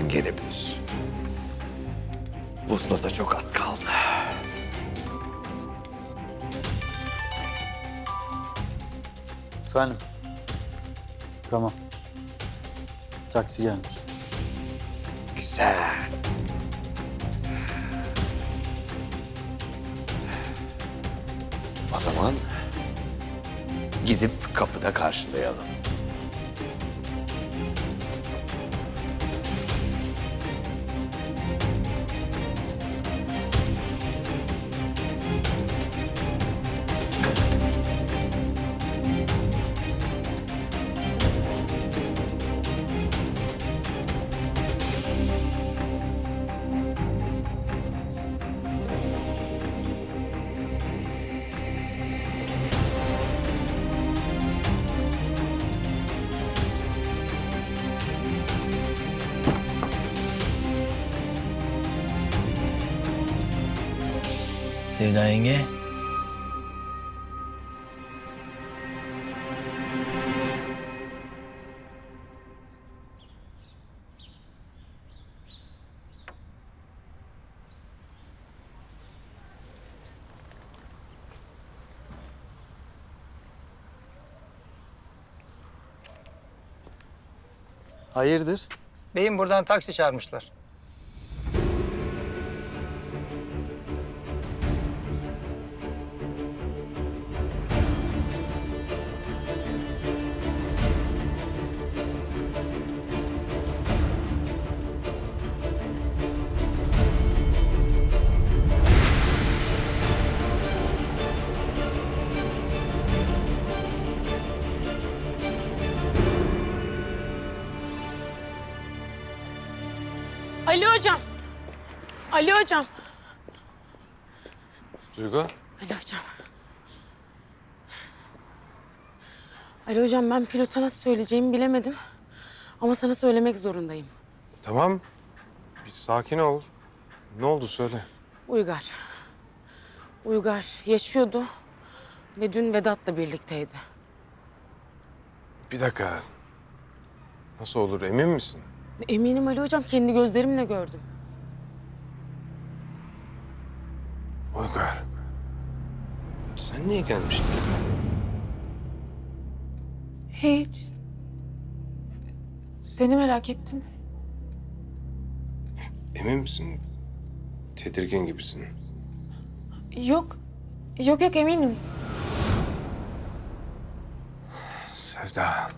an gelebilir. Vuslata çok az kaldı. Efendim? Tamam. Taksi gelmiş. Güzel. O zaman gidip kapıda karşılayalım. Sevda yenge. Hayırdır? Beyim buradan taksi çağırmışlar. Ali hocam. Duygu? Ali hocam. Ali hocam ben pilota nasıl söyleyeceğimi bilemedim. Ama sana söylemek zorundayım. Tamam. Bir sakin ol. Ne oldu söyle. Uygar. Uygar yaşıyordu ve dün Vedat'la birlikteydi. Bir dakika. Nasıl olur emin misin? Eminim Ali hocam kendi gözlerimle gördüm. Uygar. Sen niye gelmiştin? Hiç. Seni merak ettim. Emin misin? Tedirgin gibisin. Yok. Yok yok eminim. Sevda.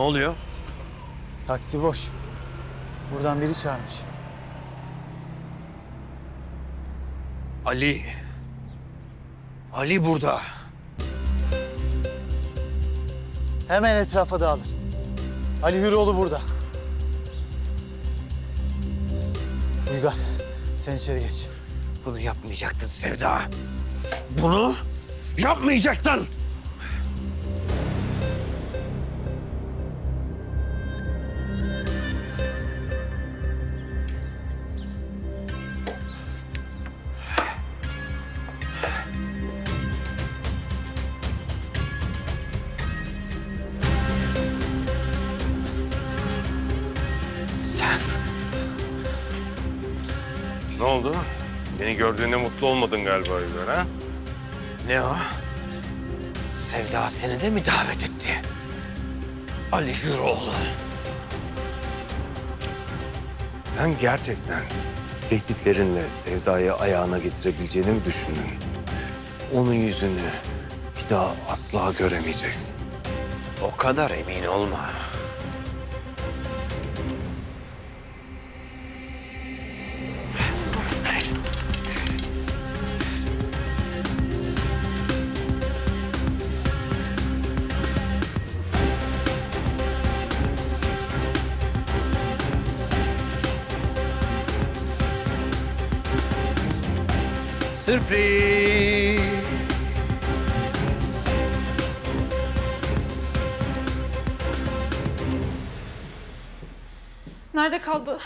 Ne oluyor? Taksi boş. Buradan biri çağırmış. Ali. Ali burada. Hemen etrafa dağılır. Ali Hüroğlu burada. Uygar, sen içeri geç. Bunu yapmayacaktın Sevda. Bunu yapmayacaktın. Oldu? Beni gördüğünde mutlu olmadın galiba Uygar ha? Ne o? Sevda seni de mi davet etti? Ali Hüroğlu. Sen gerçekten tehditlerinle Sevda'yı ayağına getirebileceğini mi düşündün? Onun yüzünü bir daha asla göremeyeceksin. O kadar emin olma. Sürpriz. Nerede kaldı?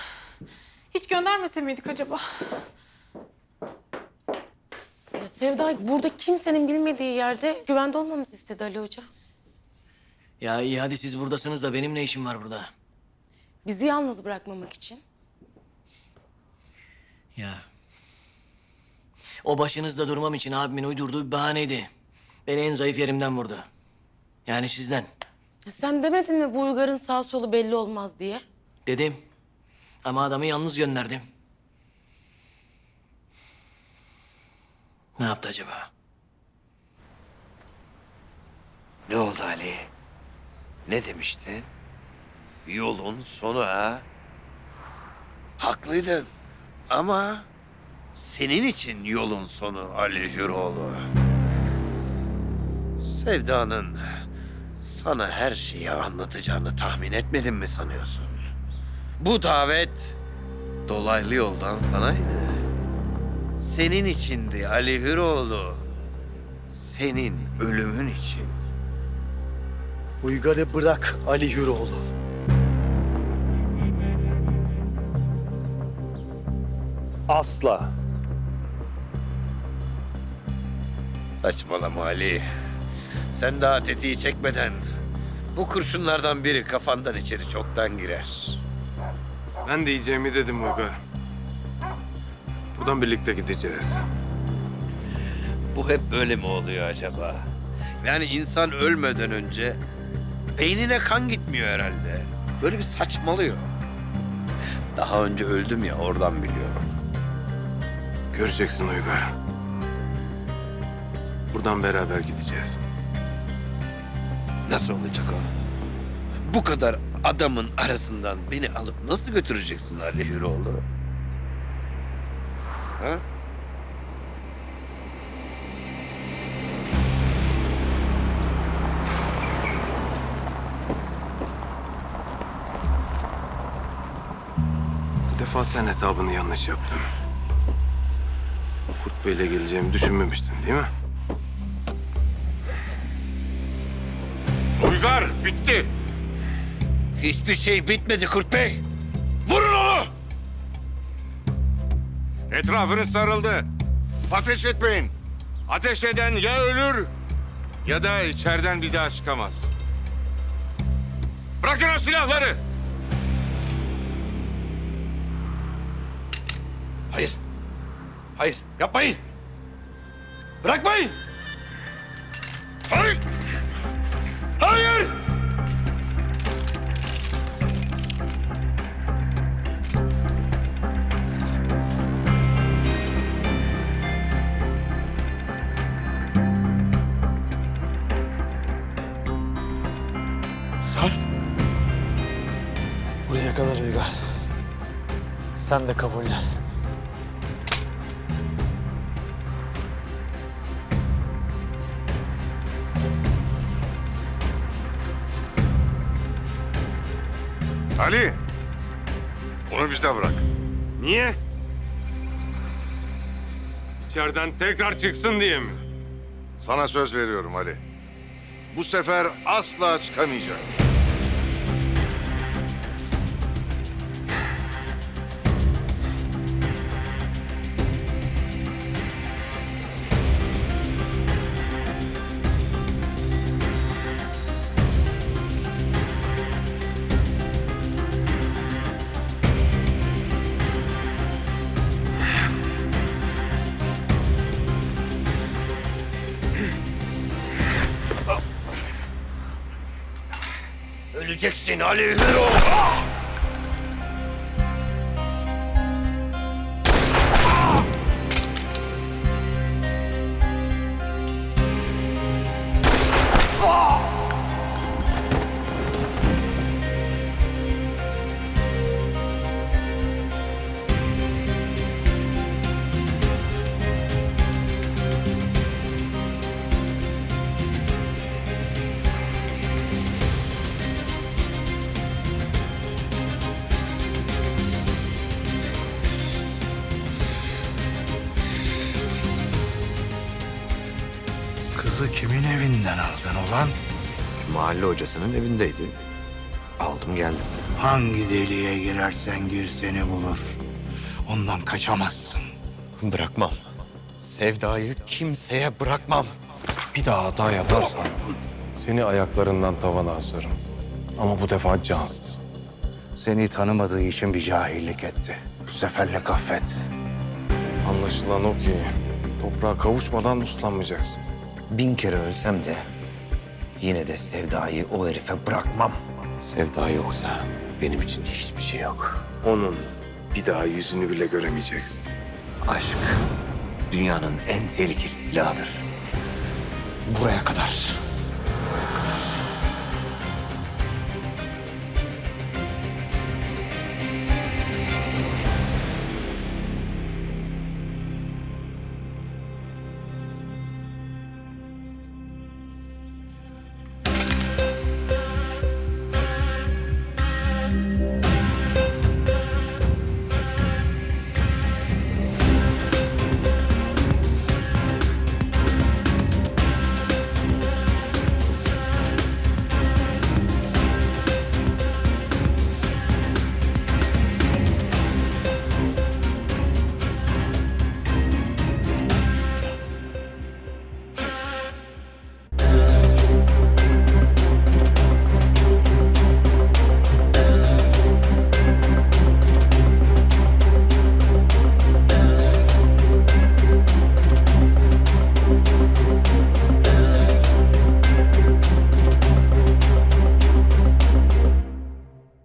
Hiç göndermese miydik acaba? Ya Sevda burada kimsenin bilmediği yerde güvende olmamızı istedi Ali Hoca. Ya iyi hadi siz buradasınız da benim ne işim var burada? Bizi yalnız bırakmamak için. Ya. O başınızda durmam için abimin uydurduğu bir bahaneydi. Beni en zayıf yerimden vurdu. Yani sizden. Sen demedin mi bu Uygar'ın sağ solu belli olmaz diye? Dedim. Ama adamı yalnız gönderdim. Ne yaptı acaba? Ne oldu Ali? Ne demiştin? Yolun sonu ha? Haklıydın ama senin için yolun sonu Ali Hüroğlu. Sevda'nın sana her şeyi anlatacağını tahmin etmedin mi sanıyorsun? Bu davet dolaylı yoldan sanaydı. Senin içindi Ali Hüroğlu. Senin ölümün için. Uygar'ı bırak Ali Hüroğlu. Asla. Saçmalama Ali. Sen daha tetiği çekmeden bu kurşunlardan biri kafandan içeri çoktan girer. Ben de yiyeceğimi dedim Uygar. Buradan birlikte gideceğiz. Bu hep böyle mi oluyor acaba? Yani insan ölmeden önce beynine kan gitmiyor herhalde. Böyle bir saçmalıyor. Daha önce öldüm ya oradan biliyorum. Göreceksin Uygar. Buradan beraber gideceğiz. Nasıl olacak o? Bu kadar adamın arasından beni alıp nasıl götüreceksin Ali Hüroğlu? Ha? Bu defa sen hesabını yanlış yaptın. Kurt Bey'le geleceğimi düşünmemiştin değil mi? Bitti. Hiçbir şey bitmedi Kurt Bey. Vurun onu! Etrafınız sarıldı. Ateş etmeyin. Ateş eden ya ölür ya da içeriden bir daha çıkamaz. Bırakın o silahları. Hayır. Hayır, yapmayın. Bırakmayın. Hayır. Hayır. Sen de kabullen. Ali. Onu bize bırak. Niye? İçeriden tekrar çıksın diye mi? Sana söz veriyorum Ali. Bu sefer asla çıkamayacak. Ödeyeceksin Ali Hürol. Kızı kimin evinden aldın ulan? Mahalle hocasının evindeydi. Aldım geldim. Hangi deliğe girersen gir seni bulur. Ondan kaçamazsın. Bırakmam. Sevdayı kimseye bırakmam. Bir daha hata yaparsan seni ayaklarından tavana asarım. Ama bu defa cansız. Seni tanımadığı için bir cahillik etti. Bu seferlik affet. Anlaşılan o ki toprağa kavuşmadan uslanmayacaksın. Bin kere ölsem de yine de Sevda'yı o herife bırakmam. Sevda yoksa benim için hiçbir şey yok. Onun bir daha yüzünü bile göremeyeceksin. Aşk dünyanın en tehlikeli silahıdır. Buraya kadar.